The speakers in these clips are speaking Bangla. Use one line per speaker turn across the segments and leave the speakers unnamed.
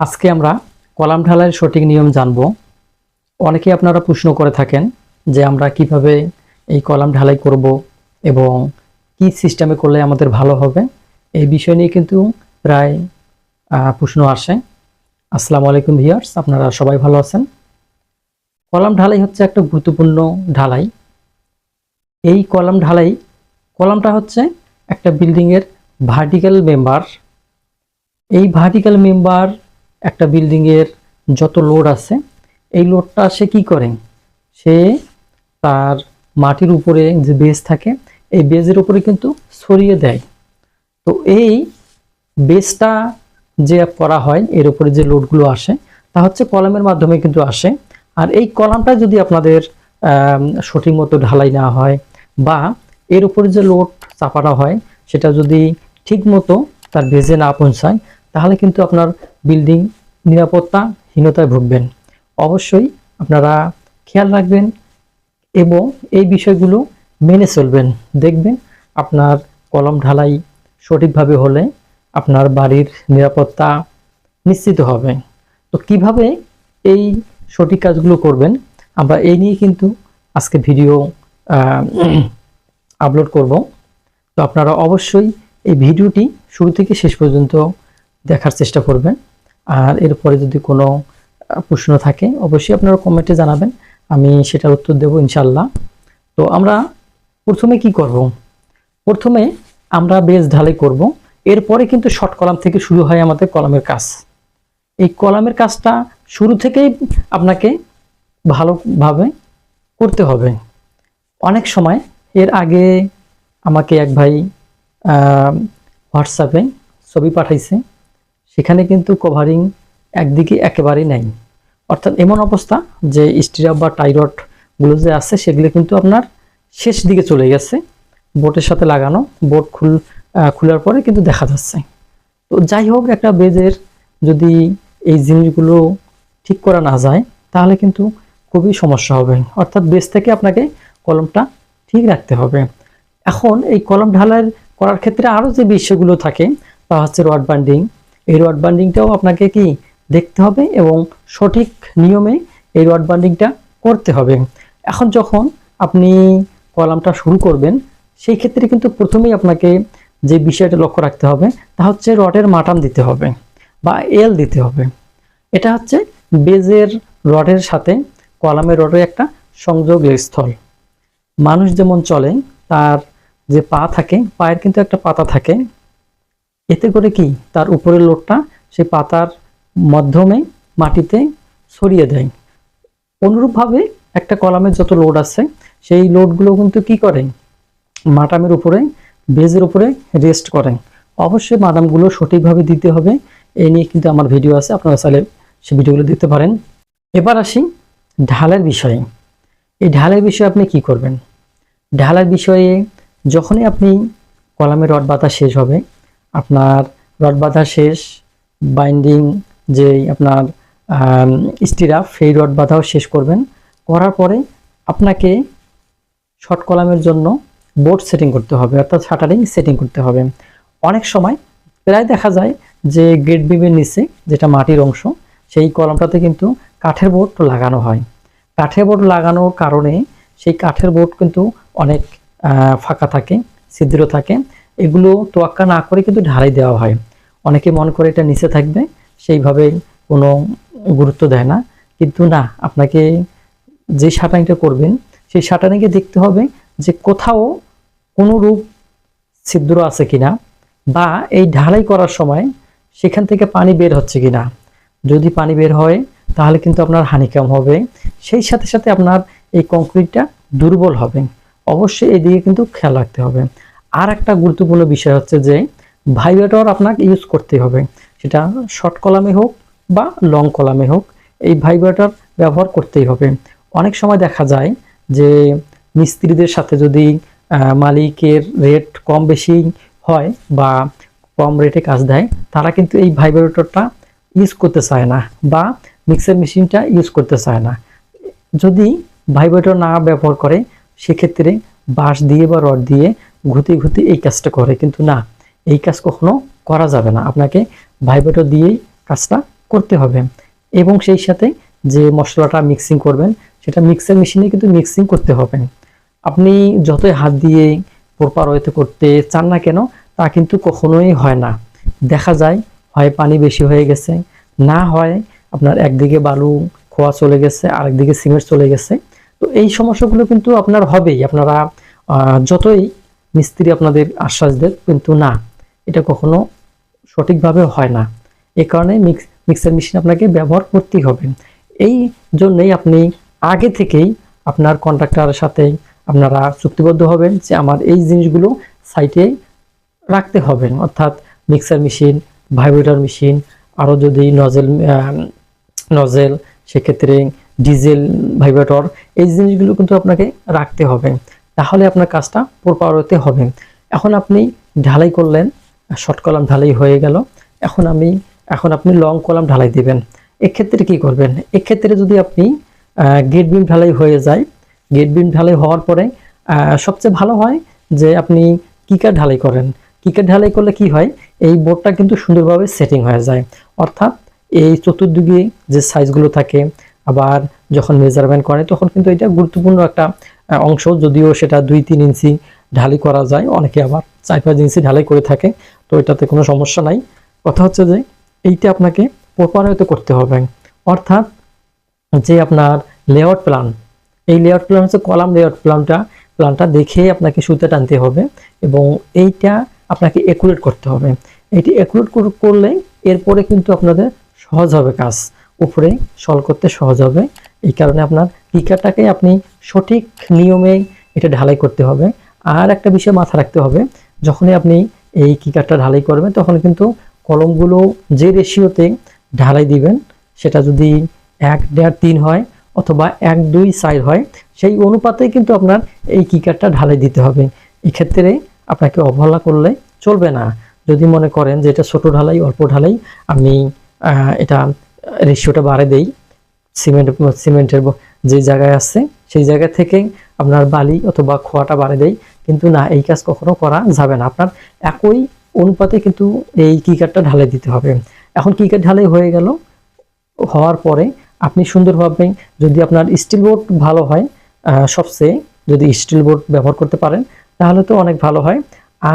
আজকে আমরা কলাম ঢালাইয়ের সঠিক নিয়ম জানব। অনেকে আপনারা প্রশ্ন করে থাকেন যে আমরা কীভাবে এই কলাম ঢালাই করব এবং কি সিস্টেমে করলে আমাদের ভালো হবে। এই বিষয় নিয়ে কিন্তু প্রায় প্রশ্ন আসে। আসসালামু আলাইকুম ভিউয়ার্স, আপনারা সবাই ভালো আছেন? কলাম ঢালাই হচ্ছে একটা গুরুত্বপূর্ণ ঢালাই। এই কলাম ঢালাই, কলামটা হচ্ছে একটা বিল্ডিংয়ের ভার্টিক্যাল মেম্বার এই ভার্টিক্যাল মেম্বার একটা বিল্ডিংয়ের যত লোড আছে, এই লোডটা সে কি করে? সে তার মাটির উপরে যে বেজ থাকে, এই বেজের উপরে কিন্তু ছড়িয়ে দেয়। তো এই বেজটা যে করা হয়, এর উপরে যে লোডগুলো আসে, তা হচ্ছে কলামের মাধ্যমে কিন্তু আসে। আর এই কলামটা যদি আপনাদের সঠিক মতো ঢালাই না হয় বা এর উপরে যে লোড চাপানো হয়, সেটা যদি ঠিক মতো তার বেজে না পৌঁছায় তাহলে কিন্তু আপনার বিল্ডিং নিরাপত্তাহীনতায় ভুগবেন। অবশ্যই আপনারা খেয়াল রাখবেন এবং এই বিষয়গুলো মেনে চলবেন। দেখবেন আপনার কলম ঢালাই সঠিকভাবে হলে আপনার বাড়ির নিরাপত্তা নিশ্চিত হবে। তো কীভাবে এই সঠিক কাজগুলো করবেন? আমরা এই নিয়ে কিন্তু আজকে ভিডিও আপলোড করব। তো আপনারা অবশ্যই এই ভিডিওটি শুরু থেকে শেষ পর্যন্ত দেখার চেষ্টা করবেন। আর এরপরে যদি কোনো প্রশ্ন থাকে, অবশ্যই আপনারা কমেন্টে জানাবেন। আমি সেটার উত্তর দেব ইনশাল্লাহ তো আমরা প্রথমে কি করব? প্রথমে আমরা বেজ ঢালাই করব। এরপরে কিন্তু শর্ট কলাম থেকে শুরু হয় আমাদের কলামের কাজ। এই কলামের কাজটা শুরু থেকেই আপনাকে ভালোভাবে করতে হবে। অনেক সময় এর আগে আমাকে এক ভাই হোয়াটসঅ্যাপে ছবি পাঠাইছে। সেখানে কিন্তু কভারিং একদিকে একেবারেই নাই। অর্থাৎ এমন অবস্থা যে স্টিরাপ বা টাইরডগুলো যে আছে, সেগুলো কিন্তু আপনার শেষ দিকে চলে গেছে। বোটের সাথে লাগানো, বোট খুল খোলার পরে কিন্তু দেখা যাচ্ছে। তো যাই হোক, একটা বেজের যদি এই জিনিসগুলো ঠিক করা না যায়, তাহলে কিন্তু খুবই সমস্যা হবে। অর্থাৎ বেজ থেকে আপনাকে কলমটা ঠিক রাখতে হবে। এখন এই কলম ঢালাই করার ক্ষেত্রে আরও যে বিষয়গুলো থাকে, তা হচ্ছে রড বান্ডিং এই রড বান্ডিংটাও আপনাকে কি দেখতে হবে এবং সঠিক নিয়মে এই রড বান্ডিংটা করতে হবে। এখন যখন আপনি কলামটা শুরু করবেন, সেই ক্ষেত্রে কিন্তু প্রথমেই আপনাকে যে বিষয়টা লক্ষ্য রাখতে হবে, তা হচ্ছে রডের মাটান দিতে হবে বা এল দিতে হবে। এটা হচ্ছে বেজের রডের সাথে কলামের রডের একটা সংযোগ স্থল। মানুষ যেমন চলে, তার যে পা থাকে, পায়ের কিন্তু একটা পাতা থাকে এতে করে কি? তার উপরের লোডটা সেই পাতার মাধ্যমে মাটিতে ছড়িয়ে দেয়। অনুরূপভাবে একটা কলামের যত লোড আছে, সেই লোডগুলো কিন্তু কি করে? মাটামের উপরে, বেজের উপরে রেস্ট করে। অবশ্যই মাদামগুলো সঠিকভাবে দিতে হবে। এই নিয়ে কিন্তু আমার ভিডিও আছে, আপনারা চাইলে সে ভিডিওগুলো দেখতে পারেন। এবার আসি ঢালের বিষয়ে। এই ঢালের বিষয়ে আপনি কি করবেন? ঢালের বিষয়ে যখনই আপনি কলামের রড বাতা শেষ হবে আপনার রড বাঁধা শেষ বাইন্ডিং যে আপনার স্টিরাপ সেই রড বাঁধাও শেষ করবেন। করার পরে আপনাকে শর্ট কলামের জন্য বোর্ড সেটিং করতে হবে, অর্থাৎ শাটারিং সেটিং করতে হবে। অনেক সময় প্রায় দেখা যায় যে গেট বিমের নিচে, যেটা মাটির অংশ, সেই কলমটাতে কিন্তু কাঠের বোর্ড লাগানো হয়। কাঠের বোর্ড লাগানোর কারণে সেই কাঠের বোর্ড কিন্তু অনেক ফাঁকা থাকে, ছিদ্র থাকে। এগুলো তোয়াক্কা না করে কিন্তু ঢালাই দেওয়া হয়। অনেকে মনে করে এটা নিচে থাকবে, সেইভাবে কোনো গুরুত্ব দেয় না। কিন্তু না, আপনাকে যে শাটারিংটা করবেন, সেই শাটারিংয়ে দেখতে হবে যে কোথাও কোনো রূপ ছিদ্র আছে কিনা বা এই ঢালাই করার সময় সেখান থেকে পানি বের হচ্ছে কিনা। যদি পানি বের হয়, তাহলে কিন্তু আপনার হানিকাম হবে। সেই সাথে সাথে আপনার এই কংক্রিটটা দুর্বল হবে। অবশ্যই এদিকে কিন্তু খেয়াল রাখতে হবে। আর একটা গুরুত্বপূর্ণ বিষয় হচ্ছে যে ভাইব্রেটর আপনাকে ইউজ করতে হবে। সেটা শর্ট কলামে হোক বা লং কলামে হোক, এই ভাইব্রেটর ব্যবহার করতেই হবে। অনেক সময় দেখা যায় যে মিস্ত্রিদের সাথে যদি মালিকের রেট কম বেশি হয় বা কম রেটে কাজ দেয়, তারা কিন্তু এই ভাইব্রেটরটা ইউজ করতে চায় না বা মিক্সার মেশিনটা ইউজ করতে চায় না। যদি ভাইব্রেটর না ব্যবহার করে, সেক্ষেত্রে বাঁশ দিয়ে বা রড দিয়ে ঘুতে ঘুতে এই কাজটা করে, কিন্তু না, এই কাজ কখনো করা যাবে না। আপনাকে ভাইব্রেটর দিয়েই কাজটা করতে হবে। এবং সেই সাথে যে মশলাটা মিক্সিং করবেন, সেটা মিক্সার মেশিনে কিন্তু মিক্সিং করতে হবে। আপনি যতই হাত দিয়ে প্রপার ওয়েতে করতে চান না কেন, তা কিন্তু কখনোই হয় না। দেখা যায়, হয় পানি বেশি হয়ে গেছে, না হয় আপনার একদিকে বালু খোয়া চলে গেছে, আরেকদিকে সিমেন্ট চলে গেছে। তো এই সমস্যাগুলো কিন্তু আপনার হবেই। আপনারা যতই মিস্ত্রি আপনাদের আশ্বাস দেয় কিন্তু না, এটা কখনো সঠিকভাবে হয় না। এই কারণে মিক্স, মিক্সার মেশিন আপনাকে ব্যবহার করতেই হবে। এই জন্যই আপনি আগে থেকেই আপনার কন্ট্রাক্টরের সাথে আপনারা চুক্তিবদ্ধ হবেন যে আমার এই জিনিসগুলো সাইটে রাখতে হবে। অর্থাৎ মিক্সার মেশিন, ভাইব্রেটর মেশিন, আরও যদি নজেল নজেল, সেক্ষেত্রে ডিজেল ভাইব্রেটর, এই জিনিসগুলো কিন্তু আপনাকে রাখতে হবে। তাহলে আপনার কাজটা প্রপারতে হবে। এখন আপনি ঢালাই করলেন শর্ট কলাম ঢালাই হয়ে গেল। এখন আমি, এখন আপনি লং কলাম ঢালাই দিবেন। এক্ষেত্রে কি করবেন? এক্ষেত্রে যদি আপনি গেট বিম ঢালাই হয়ে যায় গেট বিম ঢালাই হওয়ার পরে সবচেয়ে ভালো হয় যে আপনি কিকার ঢালাই করেন। কিকার ঢালাই করলে কি হয়? এই বোর্ডটা কিন্তু সুন্দরভাবে সেটিং হয়ে যায়। অর্থাৎ এই চতুর্দিকে যে সাইজগুলো থাকে, আবার যখন মেজারমেন্ট করে, তখন কিন্তু এটা গুরুত্বপূর্ণ একটা অংশ, যদিও সেটা দুই তিন ইঞ্চি ঢালাই করা যায়। অনেকে আবার চার পাঁচ ইঞ্চি ঢালাই করে থাকে, তো এটাতে কোনো সমস্যা নাই। কথা হচ্ছে যে, এইটা আপনাকে প্রপার হয়তো করতে হবে। অর্থাৎ যে আপনার লেআউট প্ল্যান এই লেআউট প্ল্যান হচ্ছে কলাম লেআউট প্ল্যানটা প্ল্যানটা দেখে আপনাকে সুতে টানতে হবে এবং এইটা আপনাকে একুরেট করতে হবে। এইটি একুরেট করলে এরপরে কিন্তু আপনাদের সহজ হবে কাজ। উপরে সল করতে সহজ হবে। এই কারণে আপনার পিকারটাকে আপনি সঠিক নিয়মে এটা ঢালাই করতে হবে। আর একটা বিষয় মাথা রাখতে হবে, যখনই আপনি এই কিকারটা ঢালাই করবেন, তখন কিন্তু কলমগুলো যে রেশিওতে ঢালাই দিবেন, সেটা যদি এক দেড় তিন হয় অথবা এক দুই সাইড হয়, সেই অনুপাতে কিন্তু আপনার এই কিকারটা ঢালাই দিতে হবে। এক্ষেত্রে আপনাকে অবহেলা করলে চলবে না। যদি মনে করেন যে এটা ছোটো ঢালাই, অল্প ঢালাই, আমি এটা রেশিওটা বাড়ে দেই সিমেন্ট, সিমেন্টের যে জায়গায় আছে, সেই জায়গা থেকে আপনার বালি অথবা খোয়াটা বাড়ে দেয়। কিন্তু না, এই কাজ কখনো করা যাবে না। আপনার একই অনুপাতে কিন্তু এই কিকারটা ঢালাই দিতে হবে। এখন কিকার ঢালাই হয়ে গেল, হওয়ার পরে আপনি সুন্দরভাবে যদি আপনার স্টিল বোর্ড ভালো হয় সবচেয়ে যদি স্টিল বোর্ড ব্যবহার করতে পারেন, তাহলে তো অনেক ভালো হয়।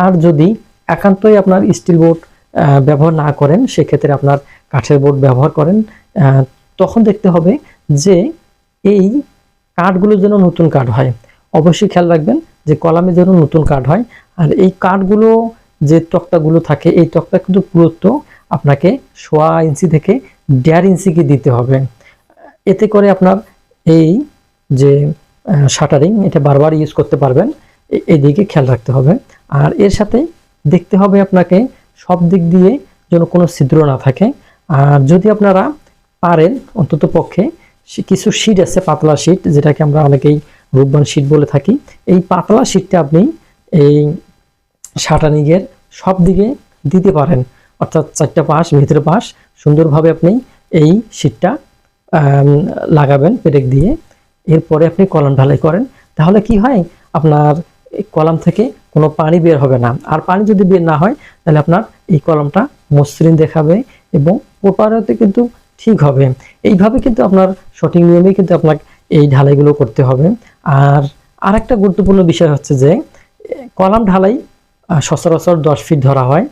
আর যদি একান্তই আপনার স্টিল বোর্ড ব্যবহার না করেন, সেক্ষেত্রে আপনার কাঠের বোর্ড ব্যবহার করেন তখন দেখতে হবে যে এই কাঠগুলো যেন নতুন কাঠ হয়। অবশ্যই খেয়াল রাখবেন যে কলামে যেন নতুন কাঠ হয়। আর এই কাঠগুলো যে তক্তাগুলো থাকে, এই তক্তা কিন্তু পুরুত্ব আপনাকে সোয়া ইঞ্চি থেকে দেড় ইঞ্চিকে দিতে হবে। এতে করে আপনার এই যে শাটারিং, এটা বারবার ইউজ করতে পারবেন। এদিকে খেয়াল রাখতে হবে। আর এর সাথে দেখতে হবে আপনাকে সব দিক দিয়ে যেন কোনো ছিদ্র না থাকে। আর যদি আপনারা পারেন অন্তত পক্ষে। কিছু শীট আছে, পাতলা শীট যেটাকে আমরা অনেকেই রূপবান শীট বলে থাকি। এই পাতলা শীটটা আপনি এই শাটানিংয়ের সব দিকে দিতে পারেন। অর্থাৎ চারটা পাশ, ভিতরে পাশ, সুন্দরভাবে আপনি এই শীটটা লাগাবেন পেরেক দিয়ে। এরপরে আপনি কলম ঢালাই করেন। তাহলে কি হয়? আপনার কলাম থেকে কোনো পানি বের হবে না। আর পানি যদি বের না হয়, তাহলে আপনার এই কলমটা মসৃণ দেখাবে এবং প্রপারতে কিন্তু ঠিক হবে। এইভাবে কিন্তু আপনার সঠিক নিয়মে কিন্তু আপনার এই ঢালাইগুলো করতে হবে। আর আরেকটা গুরুত্বপূর্ণ বিষয় হচ্ছে যে, কলাম ঢালাই সচরাচর দশ ফিট ধরা হয়।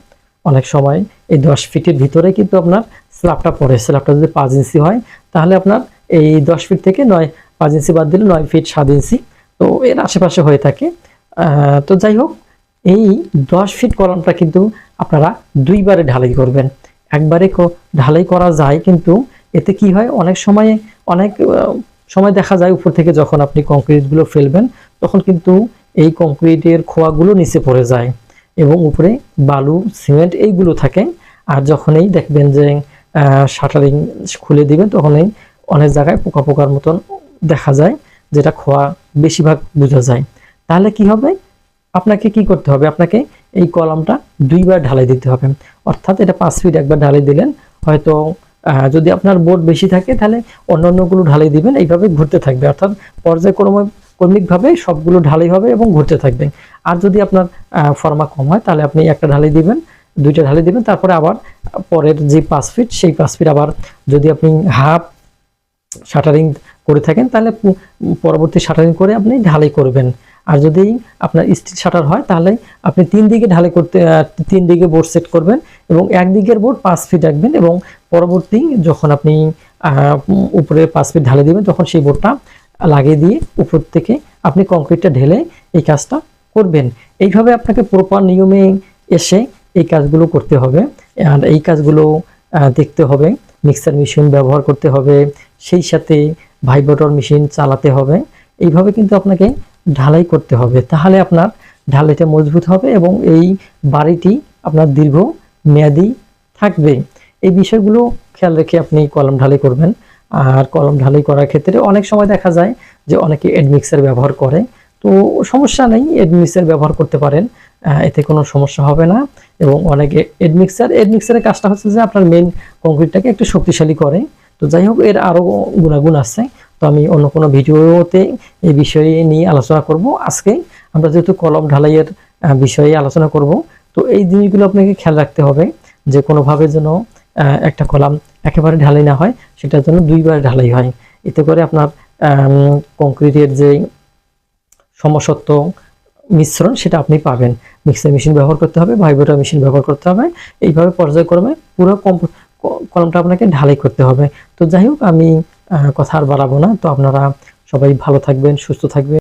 অনেক সময় এই দশ ফিটের ভিতরে কিন্তু আপনার স্ল্যাবটা পড়ে। স্ল্যাবটা যদি পাঁচ ইঞ্চি হয়, তাহলে আপনার এই দশ ফিট থেকে নয়, পাঁচ ইঞ্চি বাদ দিলে নয় ফিট সাত ইঞ্চি। তো এর আশেপাশে হয়ে থাকে। তো যাই হোক, এই দশ ফিট কলমটা কিন্তু আপনারা দুইবারে ঢালাই করবেন। একবারে ঢালাই করা যায়, কিন্তু এতে কি হয়? অনেক সময় অনেক সময় দেখা যায় উপর থেকে যখন আপনি কংক্রিটগুলো ফেলবেন, তখন কিন্তু এই কংক্রিটের খোয়াগুলো নিচে পড়ে যায় এবং উপরে বালু, সিমেন্ট এইগুলো থাকে। আর যখনই দেখবেন যে শাটারিং খুলে দিবেন তখনই অনেক জায়গায় পোকা পোকার মতন দেখা যায়, যেটা খোয়া বেশিরভাগ বোঝা যায়। তাহলে কি হবে? আপনাকে কি করতে হবে? আপনাকে এই কলমটা দুইবার ঢালাই দিতে হবে। অর্থাৎ এটা পাঁচ ফিট একবার ঢালাই দিলেন। হয়তো যদি আপনার বোর্ড বেশি থাকে, তাহলে অন্য অন্যগুলো ঢালাই দিবেন, এইভাবে ঘুরতে থাকবে। অর্থাৎ পর্যায়ক্রমে ক্রমিকভাবে সবগুলো ঢালাই হবে এবং ঘুরতে থাকবে। আর যদি আপনার ফর্মা কম হয়, তাহলে আপনি একটা ঢালাই দিবেন, দুইটা ঢালাই দিবেন, তারপরে আবার পরের যে পাঁচ ফিট, সেই পাঁচ ফিট আবার যদি আপনি হাফ শাটারিং করে থাকেন, তাহলে পরবর্তী শাটারিং করে আপনি ঢালাই করবেন। আর যদি আপনার স্টিল শাটার হয়, তাহলে আপনি তিন দিকে ঢালাই করতে তিন দিকে বোর্ড সেট করবেন এবং এক দিকের বোর্ড পাঁচ ফিট রাখবেন এবং পরবর্তী যখন আপনি উপরে পাঁচ ফিট ঢালাই দিবেন, তখন সেই বোর্ডটা লাগিয়ে দিয়ে উপর থেকে আপনি কংক্রিটটা ঢেলে এই কাজটা করবেন। এইভাবে আপনাকে প্রপার নিয়মে এসে এই কাজগুলো করতে হবে। আর এই কাজগুলো দেখতে হবে মিক্সার মেশিন ব্যবহার করতে হবে, সেই সাথে ভাইব্রেটর মেশিন চালাতে হবে। এইভাবে কিন্তু আপনাকে ঢালাই করতে হবে, তাহলে আপনার ঢালাইটা মজবুত হবে এবং এই বাড়িটি আপনার দীর্ঘ মেয়াদি থাকবে। এই বিষয়গুলো খেয়াল রেখে আপনি কলম ঢালাই করবেন। আর কলম ঢালাই করার ক্ষেত্রে অনেক সময় দেখা যায় যে অনেকে এড মিক্সার ব্যবহার করে। তো সমস্যা নেই, এড মিক্সার ব্যবহার করতে পারেন এতে কোনো সমস্যা হবে না। এবং অনেকে এড মিক্সার, এড মিক্সারের কাজটা হচ্ছে যে আপনার মেন কংক্রিটটাকে একটু শক্তিশালী করে। তো যাই হোক, এর আরও গুণাগুণ আছে। তো আমি অন্য কোনো ভিডিওতে এই বিষয়ে নিয়ে আলোচনা করব। আজকে আমরা যেহেতু কলম ঢালাইয়ের বিষয়ে আলোচনা করব, তো এই জিনিসগুলো আপনাকে খেয়াল রাখতে হবে যে কোনোভাবে যেন একটা কলাম একেবারে ঢালাই না হয়, সেটার জন্য দুইবার ঢালাই হয়। এতে করে আপনার কংক্রিটের যে সমসত্ব মিশ্রণ, সেটা আপনি পাবেন। মিক্সার মেশিন ব্যবহার করতে হবে, ভাইব্রেটর মেশিন ব্যবহার করতে হবে। এইভাবে পর্যায়ক্রমে পুরো কলমটা আপনাকে ঢালাই করতে হবে। তো যাই হোক, আমি কথা আর বাড়াবো না। তো আপনারা সবাই ভালো থাকবেন সুস্থ থাকবেন।